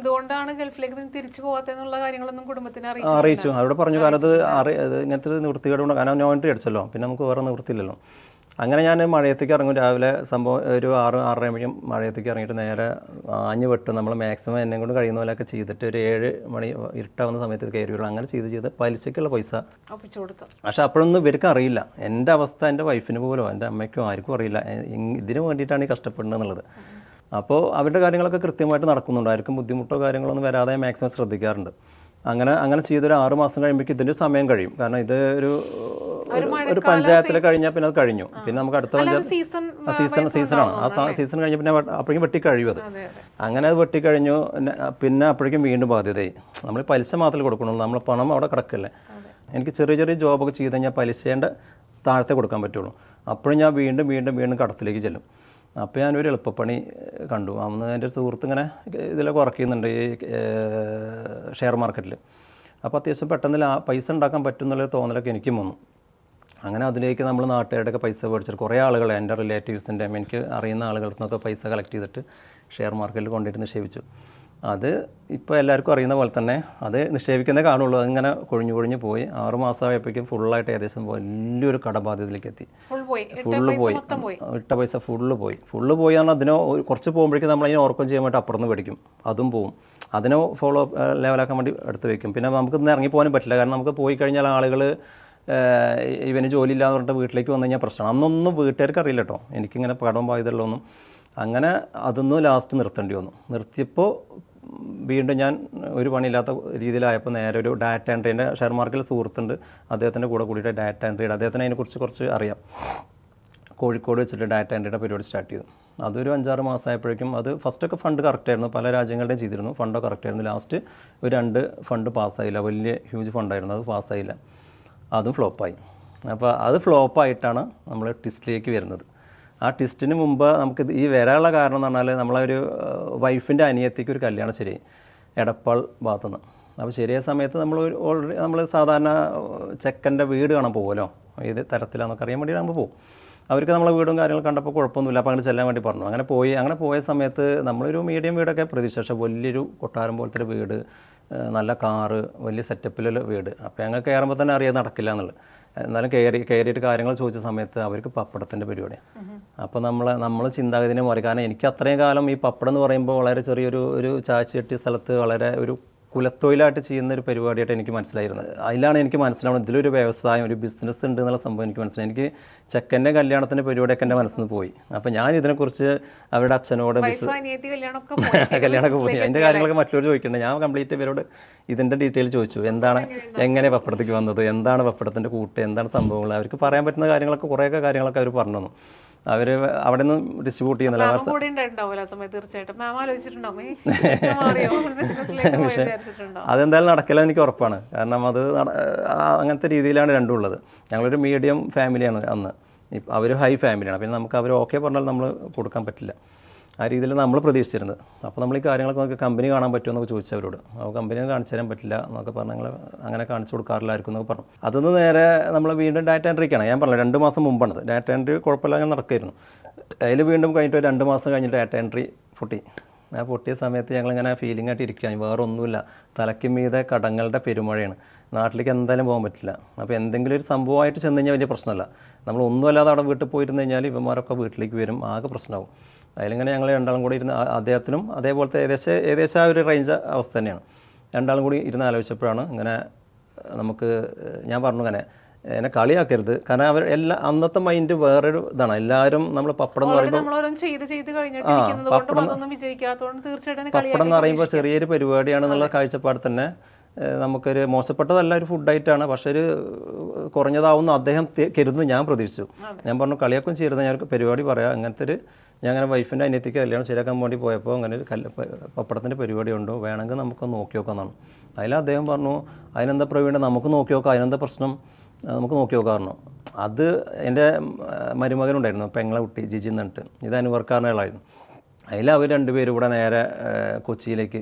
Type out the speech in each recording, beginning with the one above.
എന്തുകൊണ്ടാണ് ഗൾഫിലേക്ക് തിരിച്ചു പോകാത്തെന്നുള്ള കാര്യങ്ങളൊന്നും കുടുംബത്തിന് അറിയിച്ചു അറിയിച്ചു. അവരോട് പറഞ്ഞു കാരണം അത് ഇങ്ങനത്തെ നിവൃത്തികേട് കൊണ്ട് കാരണം നോയിൻട്രി അടിച്ചല്ലോ. പിന്നെ നമുക്ക് വേറെ നിവൃത്തിയില്ലല്ലോ. അങ്ങനെ ഞാൻ മഴയത്തേക്ക് ഇറങ്ങും. രാവിലെ സംഭവം ഒരു ആറ് ആറര മണിയും മഴയത്തേക്ക് ഇറങ്ങിയിട്ട് നേരെ ആഞ്ഞ് വെട്ടും. നമ്മൾ മാക്സിമം എന്നെ കൊണ്ട് കഴിയുന്ന പോലെയൊക്കെ ചെയ്തിട്ട് ഒരു ഏഴ് മണി ഇരുട്ടാവുന്ന സമയത്ത് കയറി വരും. അങ്ങനെ ചെയ്ത് ചെയ്ത് പലിശയ്ക്കുള്ള പൈസ പക്ഷെ അപ്പോഴൊന്നും ഇവർക്ക് അറിയില്ല. എന്റെ അവസ്ഥ എന്റെ വൈഫിന് പോലും എന്റെ അമ്മയ്ക്കും ആർക്കും അറിയില്ല. ഇതിന് വേണ്ടിയിട്ടാണ് ഈ കഷ്ടപ്പെടുന്നത് എന്നുള്ളത്. അപ്പോൾ അവരുടെ കാര്യങ്ങളൊക്കെ കൃത്യമായിട്ട് നടക്കുന്നുണ്ട് ആർക്കും ബുദ്ധിമുട്ടോ കാര്യങ്ങളൊന്നും വരാതെ മാക്സിമം ശ്രദ്ധിക്കാറുണ്ട്. അങ്ങനെ അങ്ങനെ ചെയ്തൊരു ആറ് മാസം കഴിയുമ്പോഴേക്കും ഇതിന്റെ സമയം കഴിയും. കാരണം ഇത് ഒരു ഒരു- പഞ്ചായത്തിൽ കഴിഞ്ഞാൽ പിന്നെ അത് കഴിഞ്ഞു. പിന്നെ നമുക്ക് അടുത്ത പഞ്ചായത്ത് സീസൺ സീസണാണ് ആ സീസൺ കഴിഞ്ഞ പിന്നെ അപ്പോഴേക്കും വെട്ടി കഴിയും അത്. അങ്ങനെ അത് വെട്ടിക്കഴിഞ്ഞു പിന്നെ- പിന്നെ അപ്പോഴേക്കും വീണ്ടും ബാധ്യതയായി. നമ്മൾ പലിശ മാത്രമേ കൊടുക്കണുള്ളൂ നമ്മൾ പണം അവിടെ കിടക്കല്ലേ. എനിക്ക് ചെറിയ ചെറിയ ജോബൊക്കെ ചെയ്ത് കഴിഞ്ഞാൽ പലിശേന്റെ താഴത്തെ കൊടുക്കാൻ പറ്റുള്ളൂ. അപ്പോഴും ഞാൻ വീണ്ടും വീണ്ടും വീണ്ടും കടത്തിലേക്ക് ചെല്ലും. അപ്പോൾ ഞാനൊരു എളുപ്പപ്പണി കണ്ടു. അന്ന് എന്റെ ഒരു സുഹൃത്ത് ഇങ്ങനെ ഇതിലൊക്കെ കുറയ്ക്കുന്നുണ്ട് ഈ ഷെയർ മാർക്കറ്റിൽ അപ്പോൾ അത്യാവശ്യം പെട്ടെന്ന് ലാ പൈസ ഉണ്ടാക്കാൻ പറ്റും എന്നുള്ളൊരു തോന്നലൊക്കെ എനിക്കും വന്നു. അങ്ങനെ അതിലേക്ക് നമ്മൾ നാട്ടുകാരുടെയൊക്കെ പൈസ മേടിച്ചിട്ട് കുറേ ആളുകൾ എന്റെ റിലേറ്റീവ്സിന്റെ എനിക്ക് അറിയുന്ന ആളുകളിൽ നിന്നൊക്കെ പൈസ കളക്ട് ചെയ്തിട്ട് ഷെയർ മാർക്കറ്റിൽ കൊണ്ടിട്ട് നിക്ഷേപിച്ചു. അത് ഇപ്പോൾ എല്ലാവർക്കും അറിയുന്ന പോലെ തന്നെ അത് നിക്ഷേപിക്കുന്നേ കാണുള്ളൂ. അതിങ്ങനെ കൊഴിഞ്ഞു കൊഴിഞ്ഞു പോയി. ആറ് മാസമായപ്പോഴേക്കും ഫുള്ളായിട്ട് ഏകദേശം വലിയൊരു കടബാധ്യതയിലേക്ക് എത്തി ഫുള്ള് പോയി. ഇട്ട പൈസ ഫുള്ള് പോയി. ഫുള്ള് പോയി പറഞ്ഞാൽ അതിനോ കുറച്ച് പോകുമ്പോഴേക്കും നമ്മൾ അതിനെ ഓർക്കം ചെയ്യാൻ വേണ്ടി അപ്പുറത്ത് പഠിക്കും അതും പോവും. അതിനോ ഫോളോ ലെവലാക്കാൻ വേണ്ടി എടുത്ത് വയ്ക്കും പിന്നെ നമുക്ക് ഇന്ന് ഇറങ്ങി പോകാനും പറ്റില്ല. കാരണം നമുക്ക് പോയി കഴിഞ്ഞാൽ ആളുകൾ ഇവന് ജോലി ഇല്ലാന്ന് പറഞ്ഞിട്ട് വീട്ടിലേക്ക് വന്നു കഴിഞ്ഞാൽ പ്രശ്നമാണ് അന്നൊന്നും വീട്ടുകാർക്ക് അറിയില്ല കേട്ടോ. എനിക്കിങ്ങനെ കടം ബാധ്യതയുള്ളൊന്നും അങ്ങനെ അതൊന്നും ലാസ്റ്റ് നിർത്തേണ്ടി വന്നു. നിർത്തിയപ്പോൾ വീണ്ടും ഞാൻ ഒരു പണിയില്ലാത്ത രീതിയിലായപ്പോൾ നേരെ ഒരു ഡാറ്റ എൻട്രീന്റെ ഷെയർ മാർക്കറ്റിൽ സുഹൃത്തുണ്ട്. അദ്ദേഹത്തിന്റെ കൂടെ കൂടിയിട്ട് ഡാറ്റ എൻട്രിയുടെ അദ്ദേഹത്തിന് അതിനെക്കുറിച്ച് കുറച്ച് അറിയാം. കോഴിക്കോട് വെച്ചിട്ട് ഡാറ്റ എൻട്രിയുടെ പരിപാടി സ്റ്റാർട്ട് ചെയ്തു. അതൊരു അഞ്ചാറ് മാസമായപ്പോഴേക്കും അത് ഫസ്റ്റൊക്കെ ഫണ്ട് കറക്റ്റായിരുന്നു പല രാജ്യങ്ങളുടെയും ചെയ്തിരുന്നു. ഫണ്ടൊക്കെ കറക്റ്റായിരുന്നു ലാസ്റ്റ് ഒരു രണ്ട് ഫണ്ട് പാസ്സായില്ല വലിയ ഹ്യൂജ് ഫണ്ടായിരുന്നു അത് പാസ്സായില്ല അതും ഫ്ലോപ്പായി അപ്പോൾ അത് ഫ്ലോപ്പായിട്ടാണ് നമ്മൾ ടിസ്റ്റിലേക്ക് വരുന്നത്. ആ ടിസ്റ്റിന് മുമ്പ് നമുക്ക് ഈ വരാനുള്ള കാരണം എന്ന് പറഞ്ഞാൽ ഒരു വൈഫിന്റെ അനിയത്തിക്ക് ഒരു കല്യാണം ശരി എടപ്പാൾ ഭാഗത്തുനിന്ന്. അപ്പോൾ ശരിയായ സമയത്ത് നമ്മൾ ഓൾറെഡി നമ്മൾ സാധാരണ ചെക്കന്റെ വീട് കാണാൻ പോകുമല്ലോ? ഏത് തരത്തിലാണെന്നൊക്കെ അറിയാൻ വേണ്ടി നമ്മൾ പോകും. അവർക്ക് നമ്മളെ വീടും കാര്യങ്ങളും കണ്ടപ്പോൾ കുഴപ്പമൊന്നുമില്ല. അപ്പോൾ അങ്ങനെ ചെല്ലാൻ വേണ്ടി പറഞ്ഞു. അങ്ങനെ പോയി. അങ്ങനെ പോയ സമയത്ത് നമ്മളൊരു മീഡിയം വീടൊക്കെ പ്രതീക്ഷിച്ച വലിയൊരു കൊട്ടാരം പോലത്തെ വീട് നല്ല കാറ് വലിയ സെറ്റപ്പിലുള്ള വീട്. അപ്പോൾ ഞങ്ങൾ കയറുമ്പോൾ തന്നെ അറിയാൻ നടക്കില്ല എന്നുള്ളത്. എന്നാലും കയറി കയറിയിട്ട് കാര്യങ്ങൾ ചോദിച്ച സമയത്ത് അവർക്ക് പപ്പടത്തിന്റെ പരിപാടിയാണ് അപ്പോൾ നമ്മൾ നമ്മൾ ചിന്താഗതിനെ മാറി. കാരണം എനിക്ക് അത്രയും കാലം ഈ പപ്പടം എന്ന് പറയുമ്പോൾ വളരെ ചെറിയൊരു ഒരു ചാച്ചി കെട്ടിയ സ്ഥലത്ത് വളരെ ഒരു കുലത്തൊഴിലായിട്ട് ചെയ്യുന്ന ഒരു പരിപാടിയായിട്ട് എനിക്ക് മനസ്സിലായിരുന്നത്. അതിലാണ് എനിക്ക് മനസ്സിലാവുന്നത്. ഇതിലൊരു വ്യവസായം ഒരു ബിസിനസ് ഉണ്ട് എന്നുള്ള സംഭവം എനിക്ക് മനസ്സിലായി. എനിക്ക് ചെക്കന്റെ കല്യാണത്തിന്റെ പരിപാടിയൊക്കെ എന്റെ മനസ്സിൽ നിന്ന് പോയി. അപ്പോൾ ഞാൻ ഇതിനെക്കുറിച്ച് അവരുടെ അച്ഛനോട് ബിസിനസ് കല്യാണമൊക്കെ പോയി. അതിന്റെ കാര്യങ്ങളൊക്കെ മറ്റൊരു ചോദിക്കേണ്ടത് ഞാൻ കംപ്ലീറ്റ് ഇവരോട് ഇതിന്റെ ഡീറ്റെയിൽ ചോദിച്ചു. എന്താണ് എങ്ങനെ പപ്പടത്തേക്ക് വന്നത്? എന്താണ് പപ്പടത്തിന്റെ കൂട്ട്? എന്താണ് സംഭവങ്ങൾ? അവർക്ക് പറയാൻ പറ്റുന്ന കാര്യങ്ങളൊക്കെ കുറേയൊക്കെ കാര്യങ്ങളൊക്കെ അവർ പറഞ്ഞു തന്നു. അവർ അവിടെ നിന്ന് ഡിസ്ട്രിബ്യൂട്ട് ചെയ്യുന്നില്ല അതെന്തായാലും നടക്കില്ല എനിക്ക് ഉറപ്പാണ്. കാരണം അത് അങ്ങനത്തെ രീതിയിലാണ് രണ്ടും ഉള്ളത്. ഞങ്ങളൊരു മീഡിയം ഫാമിലിയാണ് അന്ന്. അവർ അവർ ഹൈ ഫാമിലിയാണ് പിന്നെ നമുക്ക് അവർ ഓക്കെ പറഞ്ഞാൽ നമ്മൾ കൊടുക്കാൻ പറ്റില്ല. ആ രീതിയിൽ നമ്മൾ പ്രതീക്ഷിച്ചിരുന്നത്. അപ്പോൾ നമ്മൾ ഈ കാര്യങ്ങളൊക്കെ നമുക്ക് കമ്പനി കാണാൻ പറ്റുമോ എന്നൊക്കെ ചോദിച്ചു അവരോട്. അപ്പോൾ കമ്പനി കാണിച്ചു തരാൻ പറ്റില്ല എന്നൊക്കെ പറഞ്ഞ് ഞങ്ങൾ അങ്ങനെ കാണിച്ചു കൊടുക്കാറില്ലായിരിക്കും എന്നൊക്കെ പറഞ്ഞു. അതൊന്ന് നേരെ നമ്മൾ വീണ്ടും ഡാറ്റ എൻട്രിക്കാണ് ഞാൻ പറഞ്ഞു രണ്ട് മാസം മുമ്പാണത് ഡാറ്റ എൻട്രി കുഴപ്പമില്ല അങ്ങനെ നടക്കായിരുന്നു അതിൽ വീണ്ടും കഴിഞ്ഞിട്ട് രണ്ട് മാസം കഴിഞ്ഞിട്ട് ഡാറ്റ എൻട്രി പൊട്ടി. ആ പൊട്ടിയ സമയത്ത് ഞങ്ങളിങ്ങനെ ഫീലിംഗ് ആയിട്ട് ഇരിക്കുകയാണ്. വേറെ ഒന്നുമില്ല. തലയ്ക്ക് മീതെ കടങ്ങളുടെ പെരുമഴയാണ്. നാട്ടിലേക്ക് എന്തായാലും പോകാൻ പറ്റില്ല. അപ്പോൾ എന്തെങ്കിലും ഒരു സംഭവമായിട്ട് ചെന്ന് കഴിഞ്ഞാൽ വലിയ പ്രശ്നമല്ല. നമ്മൾ ഒന്നുമല്ലാതെ അവിടെ വീട്ടിൽ പോയിരുന്നു കഴിഞ്ഞാൽ ഇവന്മാരൊക്കെ വീട്ടിലേക്ക് വരും. ആകെ പ്രശ്നമാവും. അതിലിങ്ങനെ ഞങ്ങൾ രണ്ടാളും കൂടി ഇരുന്ന് അദ്ദേഹത്തിനും അതേപോലത്തെ ഏകദേശം ഏകദേശം ആ ഒരു റേഞ്ച് അവസ്ഥ തന്നെയാണ്. രണ്ടാളും കൂടി ഇരുന്ന് ആലോചിച്ചപ്പോഴാണ് ഇങ്ങനെ നമുക്ക് ഞാൻ പറഞ്ഞു ഇങ്ങനെ എന്നെ കളിയാക്കരുത്. കാരണം അവർ എല്ലാ അന്നത്തെ മൈൻഡ് വേറൊരു ഇതാണ്. എല്ലാവരും നമ്മൾ പപ്പടം എന്ന് പറയുമ്പോൾ പപ്പടം എന്ന് പറയുമ്പോൾ ചെറിയൊരു പരിപാടിയാണെന്നുള്ള കാഴ്ചപ്പാട് തന്നെ നമുക്കൊരു മോശപ്പെട്ടതല്ല ഒരു ഫുഡ് ഫുഡായിട്ടാണ് പക്ഷേ ഒരു കുറഞ്ഞതാവുന്ന അദ്ദേഹം കരുതുന്നു ഞാൻ പ്രതീക്ഷിച്ചു. ഞാൻ പറഞ്ഞു കളിയാക്കും ചെയ്യരുത് ഞാൻ പരിപാടി പറയാം. അങ്ങനത്തെ ഒരു ഞാൻ അങ്ങനെ വൈഫിന്റെ അനിയത്തിക്ക് കല്യാണം ശരിയാക്കാൻ വേണ്ടി പോയപ്പോൾ അങ്ങനെ ഒരു കല്ല് പപ്പടത്തിന്റെ പരിപാടി ഉണ്ടോ വേണമെങ്കിൽ നമുക്ക് നോക്കി നോക്കാമെന്നാണ് അതിൽ അദ്ദേഹം പറഞ്ഞു അതിനെന്താ പ്രവീണ നമുക്ക് നോക്കി നോക്കാം. അതിനെന്താ പ്രശ്നം? നമുക്ക് നോക്കി നോക്കാറുണ്ട് അത് എന്റെ മരുമകനുണ്ടായിരുന്നു പെങ്ങളെ കുട്ടി ജിജി എന്നിട്ട് ഇത് അനുവർക്കാരനാളായിരുന്നു. അതിൽ അവർ രണ്ടുപേരും കൂടെ നേരെ കൊച്ചിയിലേക്ക്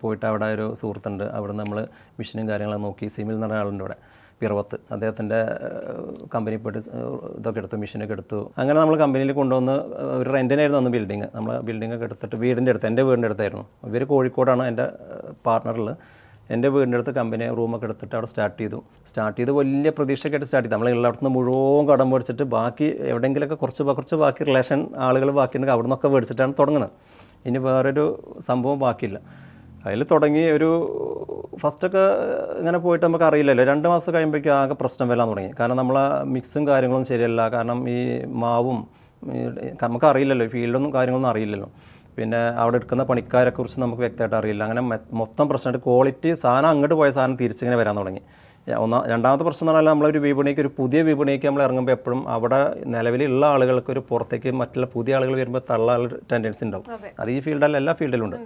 പോയിട്ട് അവിടെ ഒരു സുഹൃത്തുണ്ട്. അവിടെ നമ്മൾ മിഷനും കാര്യങ്ങളും നോക്കി സിമിൽ എന്ന് പറഞ്ഞ ആളുണ്ട് ഇവിടെ പിറവത്ത്. അദ്ദേഹത്തിന്റെ കമ്പനി പോയിട്ട് ഇതൊക്കെ എടുത്തു മെഷീനൊക്കെ എടുത്തു. അങ്ങനെ നമ്മൾ കമ്പനിയിൽ കൊണ്ടുവന്ന് ഒരു റെന്റിനായിരുന്നു അന്ന് ബിൽഡിങ്. നമ്മൾ ബിൽഡിങ്ങൊക്കെ എടുത്തിട്ട് വീടിന്റെ അടുത്ത് എന്റെ വീടിന്റെ അടുത്തായിരുന്നു. ഇവർ കോഴിക്കോടാണ് എന്റെ പാർട്ണറിൽ എന്റെ വീടിന്റെ അടുത്ത് കമ്പനി റൂമൊക്കെ എടുത്തിട്ട് അവിടെ സ്റ്റാർട്ട് ചെയ്തു. സ്റ്റാർട്ട് ചെയ്ത് വലിയ പ്രതീക്ഷയൊക്കെ ആയിട്ട് സ്റ്റാർട്ട് ചെയ്തു. നമ്മൾ നിന്ന് മുഴുവൻ കടം മേടിച്ചിട്ട് ബാക്കി എവിടെയെങ്കിലുമൊക്കെ കുറച്ച് കുറച്ച് ബാക്കി റിലേഷൻ ആളുകൾ ബാക്കിയുണ്ടെങ്കിൽ അവിടെ നിന്നൊക്കെ മേടിച്ചിട്ടാണ് തുടങ്ങുന്നത്. ഇനി വേറൊരു സംഭവം ബാക്കിയില്ല. അതിൽ തുടങ്ങി ഒരു ഫസ്റ്റൊക്കെ ഇങ്ങനെ പോയിട്ട് നമുക്ക് അറിയില്ലല്ലോ. രണ്ട് മാസം കഴിയുമ്പോഴേക്കും ആകെ പ്രശ്നം വരാൻ തുടങ്ങി. കാരണം നമ്മളെ മിക്സും കാര്യങ്ങളൊന്നും ശരിയല്ല. കാരണം ഈ മാവും നമുക്കറിയില്ലല്ലോ ഫീൽഡൊന്നും കാര്യങ്ങളൊന്നും അറിയില്ലല്ലോ. പിന്നെ അവിടെ എടുക്കുന്ന പണിക്കാരെ കുറിച്ച് നമുക്ക് വ്യക്തമായിട്ട് അറിയില്ല. അങ്ങനെ മൊത്തം പ്രശ്നമായിട്ട് ക്വാളിറ്റി സാധനം അങ്ങോട്ട് പോയ സാധനം തിരിച്ചിങ്ങനെ വരാൻ തുടങ്ങി. ഒന്നാ രണ്ടാമത്തെ പ്രശ്നം എന്ന് പറഞ്ഞാൽ നമ്മളൊരു വിപണിക്ക് ഒരു പുതിയ വിപണിക്ക് നമ്മൾ ഇറങ്ങുമ്പോൾ എപ്പോഴും അവിടെ നിലവിലുള്ള ആളുകൾക്ക് ഒരു പുറത്തേക്ക് മറ്റുള്ള പുതിയ ആളുകൾ വരുമ്പോൾ തള്ളാൻ ടെൻഡൻസി ഉണ്ടാവും. അത്. ഈ ഫീൽഡല്ല എല്ലാ ഫീൽഡിലും ഉണ്ട്.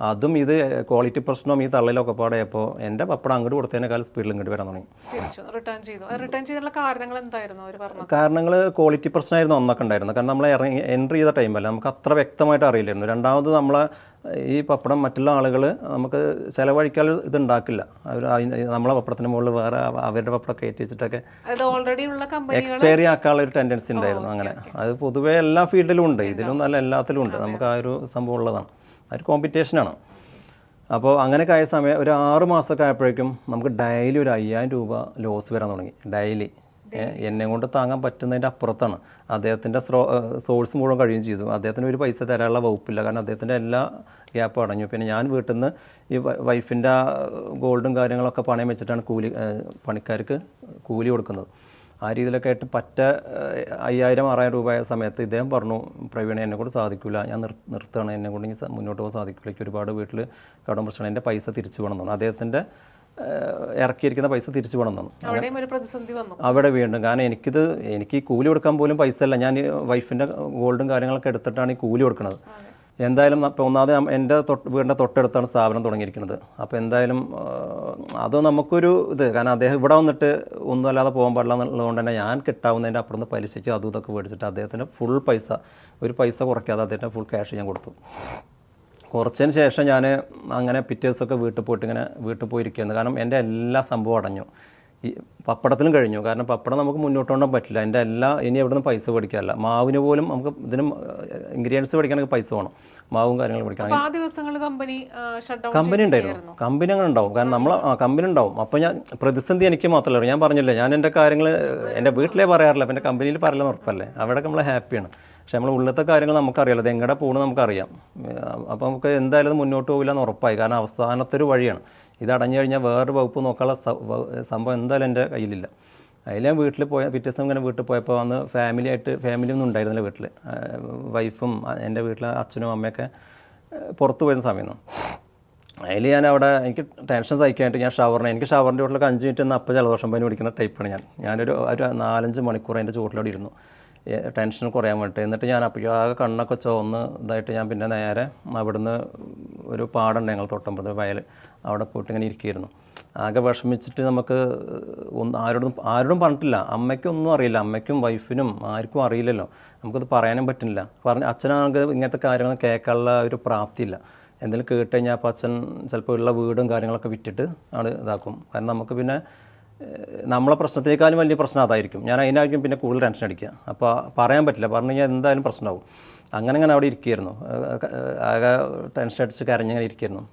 അതും ഇത് ക്വാളിറ്റി പ്രശ്നം ഈ തള്ളലൊക്കെ പാടെയപ്പോൾ എന്റെ പപ്പടം അങ്ങോട്ട് കൊടുത്തതിനേക്കാൾ സ്പീഡിൽ ഇങ്ങോട്ട് വരാൻ തുടങ്ങി. കാരണങ്ങൾ ക്വാളിറ്റി പ്രശ്നമായിരുന്നു അന്നൊക്കെ ഉണ്ടായിരുന്നു. കാരണം നമ്മൾ ഇറങ്ങി എൻട്രി ചെയ്ത ടൈമല്ല നമുക്ക് അത്ര വ്യക്തമായിട്ട് അറിയില്ലായിരുന്നു. രണ്ടാമത് നമ്മളെ ഈ പപ്പടം മറ്റുള്ള ആളുകൾ നമുക്ക് ചിലവഴിക്കാൻ ഇത് ഉണ്ടാക്കില്ല അവർ നമ്മളെ പപ്പടത്തിന് മുകളിൽ വേറെ അവരുടെ പപ്പടം കയറ്റി വെച്ചിട്ടൊക്കെ എക്സ്പയറി ആക്കാനുള്ള ഒരു ടെൻഡൻസി ഉണ്ടായിരുന്നു അങ്ങനെ. അത് പൊതുവേ എല്ലാ ഫീൽഡിലും ഉണ്ട്. ഇതിലും നല്ല എല്ലാത്തിലും ഉണ്ട്. നമുക്ക് ആ ഒരു സംഭവം ഉള്ളതാണ്. ആ ഒരു കോമ്പറ്റീഷനാണ് അപ്പോൾ അങ്ങനെയൊക്കെ ആയ സമയം ഒരു ആറ് മാസമൊക്കെ ആയപ്പോഴേക്കും നമുക്ക് ഡെയിലി ഒരു അയ്യായിരം രൂപ ലോസ് വരാൻ തുടങ്ങി. ഡെയിലി എന്നെ കൊണ്ട് താങ്ങാൻ പറ്റുന്നതിന്റെ അപ്പുറത്താണ്. അദ്ദേഹത്തിന്റെ സ്രോ സോഴ്സ് മുഴുവൻ കഴിയുകയും ചെയ്തു. അദ്ദേഹത്തിന് ഒരു പൈസ തരാനുള്ള വകുപ്പില്ല. കാരണം അദ്ദേഹത്തിന്റെ എല്ലാ ഗ്യാപ്പ് അടഞ്ഞു. പിന്നെ ഞാൻ വീട്ടിൽ നിന്ന് ഈ വൈഫിന്റെ ഗോൾഡും കാര്യങ്ങളൊക്കെ പണയം വെച്ചിട്ടാണ് കൂലി പണിക്കാർക്ക് കൂലി കൊടുക്കുന്നത്. ആ രീതിയിലൊക്കെ ആയിട്ട് പറ്റ അയ്യായിരം ആറായിരം രൂപ സമയത്ത് ഇദ്ദേഹം പറഞ്ഞു പ്രവീണ എന്നെ കൊണ്ട് സാധിക്കില്ല ഞാൻ നിർ നിർത്തുകയാണ്. എന്നെ കൊണ്ട് ഇനി മുന്നോട്ട് പോകാൻ സാധിക്കില്ല ഒരുപാട് വീട്ടിൽ കടം പ്രശ്നം എന്റെ പൈസ തിരിച്ചു വേണം എന്നാണ് അദ്ദേഹത്തിന്റെ ഇറക്കിയിരിക്കുന്ന പൈസ തിരിച്ചു വേണം എന്നാണ്. അവിടെ വീണ്ടും കാരണം എനിക്കിത് എനിക്ക് ഈ കൂലി കൊടുക്കാൻ പോലും പൈസ അല്ല ഞാൻ വൈഫിന്റെ ഗോൾഡും കാര്യങ്ങളൊക്കെ എടുത്തിട്ടാണ് ഈ കൂലി കൊടുക്കുന്നത്. എന്തായാലും അപ്പോൾ ഒന്നാമത് എന്റെ തൊട്ട് വീടിന്റെ തൊട്ടടുത്താണ് സ്ഥാപനം തുടങ്ങിയിരിക്കുന്നത്. അപ്പോൾ എന്തായാലും അത് നമുക്കൊരു ഇത് കാരണം അദ്ദേഹം ഇവിടെ വന്നിട്ട് ഒന്നും അല്ലാതെ പോകാൻ പാടില്ല എന്നുള്ളതുകൊണ്ട് തന്നെ ഞാൻ കിട്ടാവുന്നതിന്റെ അപ്പുറത്ത് പലിശയ്ക്ക് അതും ഇതൊക്കെ മേടിച്ചിട്ട് അദ്ദേഹത്തിന്റെ ഫുൾ പൈസ ഒരു പൈസ കുറയ്ക്കാതെ അദ്ദേഹത്തിന്റെ ഫുൾ ക്യാഷ് ഞാൻ കൊടുത്തു. കുറച്ചതിന് ശേഷം ഞാൻ അങ്ങനെ പിറ്റേ ദിവസമൊക്കെ വീട്ടിൽ പോയിട്ട് ഇങ്ങനെ വീട്ടിൽ പോയിരിക്കുകയാണ് കാരണം എന്റെ എല്ലാ സംഭവം അടഞ്ഞു. ഈ പപ്പടത്തിലും കഴിഞ്ഞു. കാരണം പപ്പടം നമുക്ക് മുന്നോട്ട് കൊണ്ടുപോകാൻ പറ്റില്ല. എന്റെ എല്ലാ ഇനി എവിടെ നിന്ന് പൈസ പഠിക്കാറില്ല മാവിന് പോലും നമുക്ക് ഇതിനും ഇൻഗ്രീഡിയൻസ് പഠിക്കാനൊക്കെ പൈസ വേണം. മാവും കാര്യങ്ങളും പഠിക്കാൻ ആ കമ്പനി ഉണ്ടായിരുന്നു. കമ്പനി അങ്ങനെ ഉണ്ടാവും. കാരണം നമ്മൾ ആ കമ്പനി ഉണ്ടാവും. അപ്പോൾ ഞാൻ പ്രതിസന്ധി എനിക്ക് മാത്രമല്ല. ഞാൻ പറഞ്ഞില്ലേ ഞാൻ എന്റെ കാര്യങ്ങൾ എന്റെ വീട്ടിലേ പറയാറില്ല. അപ്പം എന്റെ കമ്പനിയിൽ പറയില്ലെന്ന് ഉറപ്പല്ലേ? അവിടെയൊക്കെ നമ്മൾ ഹാപ്പിയാണ് പക്ഷെ നമ്മൾ ഉള്ളത്തെ കാര്യങ്ങൾ നമുക്കറിയാലോ അത് എങ്ങടെ പോകണമെന്ന് നമുക്കറിയാം. അപ്പോൾ നമുക്ക് എന്തായാലും മുന്നോട്ട് പോകില്ല എന്ന് ഉറപ്പായി. കാരണം അവസാനത്തൊരു വഴിയാണ്. ഇത് അടഞ്ഞു കഴിഞ്ഞാൽ വേറൊരു വകുപ്പ് നോക്കാനുള്ള സംഭവം എന്തായാലും എന്റെ കയ്യിലില്ല. അതിൽ ഞാൻ വീട്ടിൽ പോയ പിറ്റേ ദിവസം ഇങ്ങനെ വീട്ടിൽ പോയപ്പോൾ അന്ന് ഫാമിലി ആയിട്ട് ഫാമിലി ഒന്നും ഉണ്ടായിരുന്നില്ല വീട്ടിൽ വൈഫും എന്റെ വീട്ടിലെ അച്ഛനും അമ്മയൊക്കെ പുറത്തു പോയിരുന്ന സമയമാണ് അതിൽ ഞാൻ അവിടെ എനിക്ക് ടെൻഷൻ സഹിക്കാനായിട്ട് ഞാൻ ഷവറിനെ എനിക്ക് ഷവറിന്റെ വീട്ടിലൊക്കെ അഞ്ച് മിനിറ്റ് ഒന്ന് അപ്പം ജലദോഷം പനി പിടിക്കുന്ന ടൈപ്പാണ് ഞാൻ. ഞാനൊരു ഒരു നാലഞ്ച് മണിക്കൂർ അതിന്റെ ചുവട്ടിലൂടെ ഇരുന്നു. ടെൻഷൻ കുറയാൻ വേണ്ടിയിട്ട്. എന്നിട്ട് ഞാൻ അപ്പോൾ ആകെ കണ്ണൊക്കെ ചോന്ന് ഇതായിട്ട് ഞാൻ പിന്നെ നേരെ അവിടുന്ന് ഒരു പാടുണ്ട് ഞങ്ങൾ തൊട്ടമ്പത് വയൽ അവിടെ പോയിട്ട് ഇങ്ങനെ ഇരിക്കുകയായിരുന്നു. ആകെ വിഷമിച്ചിട്ട് നമുക്ക് ഒന്ന് ആരോടും ആരോടും പറഞ്ഞിട്ടില്ല. അമ്മയ്ക്കും ഒന്നും അറിയില്ല. അമ്മയ്ക്കും വൈഫിനും ആർക്കും അറിയില്ലല്ലോ. നമുക്കത് പറയാനും പറ്റുന്നില്ല. പറഞ്ഞ അച്ഛനാണെങ്കിൽ ഇങ്ങനത്തെ കാര്യങ്ങൾ കേൾക്കാനുള്ള ഒരു പ്രാപ്തിയില്ല. എന്തെങ്കിലും കേട്ട് കഴിഞ്ഞാൽ അപ്പോൾ അച്ഛൻ ചിലപ്പോൾ ഉള്ള വീടും കാര്യങ്ങളൊക്കെ വിറ്റിട്ട് ആണ് ഇതാക്കും. കാരണം നമുക്ക് പിന്നെ നമ്മളെ പ്രശ്നത്തേക്കാളും വലിയ പ്രശ്നം അതായിരിക്കും. ഞാൻ അതിനായിരിക്കും പിന്നെ കൂടുതൽ ടെൻഷൻ അടിക്കുക. അപ്പോൾ പറയാൻ പറ്റില്ല. പറഞ്ഞു കഴിഞ്ഞാൽ എന്തായാലും പ്രശ്നമാവും. അങ്ങനെ അങ്ങനെ അവിടെ ഇരിക്കുകയായിരുന്നു? ആകെ ടെൻഷൻ അടിച്ച് കരഞ്ഞങ്ങനെ ഇരിക്കുകയായിരുന്നു.